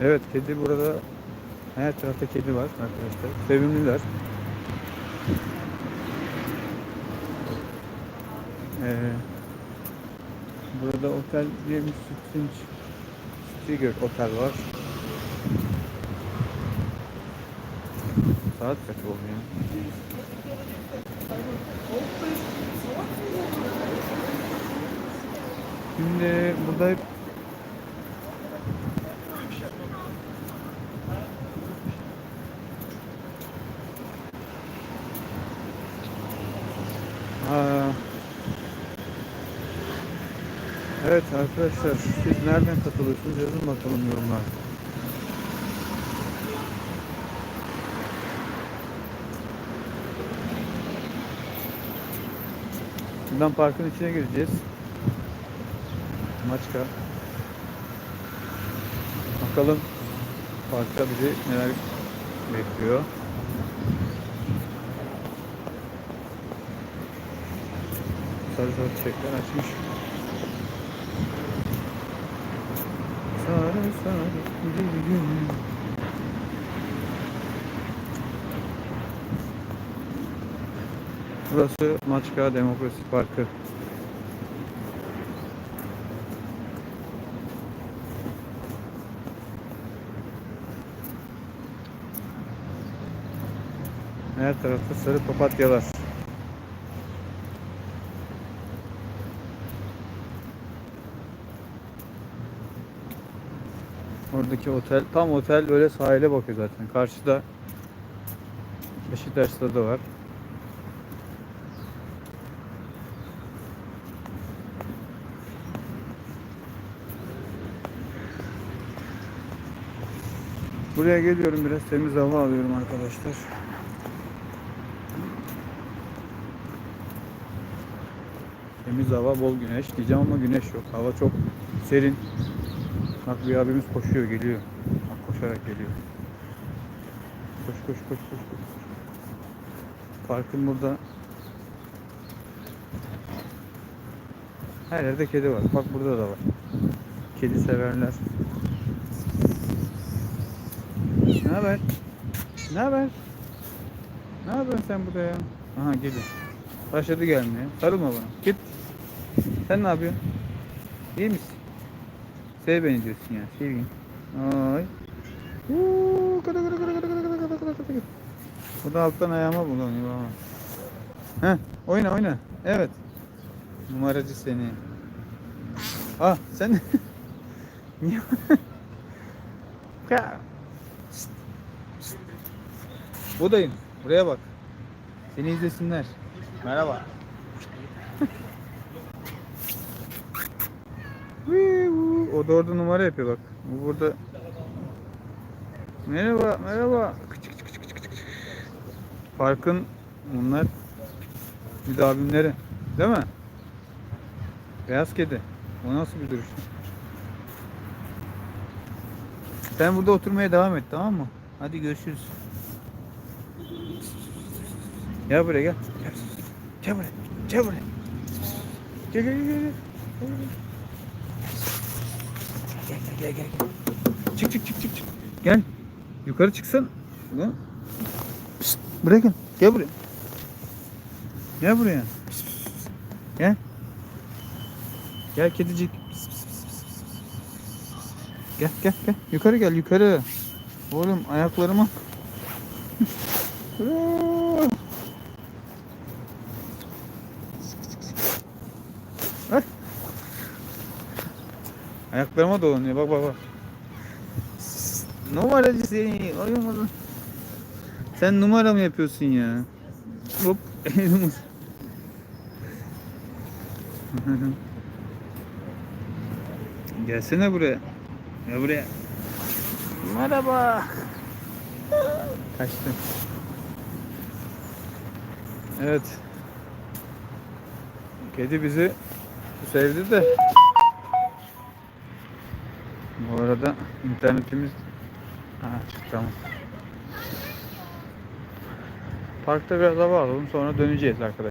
Evet kedi burada her tarafta kedi var arkadaşlar. Sevimliler. Ee, burada otel diye bir Spring Stiger otel var. Saat kaç oldu ya? Şimdi burada hep Evet arkadaşlar siz nereden katılıyorsunuz yazın bakalım yorumlar. Buradan parkın içine gireceğiz. Maçka. Bakalım parkta bizi neler bekliyor. Sarı sarı çiçekler açmış. Sarı sarı gülüm. Burası Maçka Demokrasi Parkı. Her tarafta sarı papatyalar. Oradaki otel, tam otel böyle sahile bakıyor zaten. Karşıda Beşiktaş'ta da var. Buraya geliyorum biraz temiz hava alıyorum arkadaşlar. Temiz hava, bol güneş diyeceğim ama güneş yok. Hava çok serin. Bak bir abimiz koşuyor, geliyor. Bak koşarak geliyor. Koş koş koş koş koş. Parkın burada her yerde kedi var. Bak burada da var. Kedi severler. Ne haber? Ne haber? Ne yapıyorsun sen burada ya? Aha geliyor. Başladı gelmeye. Sarılma bana. Git. Sen ne yapıyorsun? İyi misin? Sev beni diyorsun ya. Sevgin. Ay. Uuu, kıdı kıdı kıdı kıdı kıdı kıdı kıdı kıdı kıdı. Bu da alttan ayağıma bulanıyor ama. Heh, oyna oyna. Evet. Numaracı seni. Ah sen Niye? Buradayım. Buraya bak. Seni izlesinler. Merhaba. O da orada numara yapıyor bak. Bu burada. Merhaba, merhaba. Kıç, kıç, kıç, kıç. Parkın bunlar müdavimleri. Değil mi? Beyaz kedi. O nasıl bir duruş? Sen burada oturmaya devam et tamam mı? Hadi görüşürüz. Gel buraya. Gel, gel buraya. Gel buraya. Gel gel gel gel. Gel gel gel gel. Çık çık çık çık çık. Gel. Yukarı çıksan. Ulan. Pişt, buraya gel. Buraya. Gel buraya. Pişt, pişt, pişt. Gel. Gel kedicik. Pişt, pişt, pişt, pişt. Gel gel gel. Yukarı gel yukarı. Oğlum ayaklarıma. Ayaklarıma dolanıyor bak bak bak. Numaracı seni. Ayamadım. Sen numara mı yapıyorsun ya? Hop. Gelsene buraya. Gel buraya. Merhaba. Kaçtı. Evet. Kedi bizi sevdi de. Bu arada internetimiz ha, tamam. Parkta biraz hava alalım sonra döneceğiz arkadaşlar.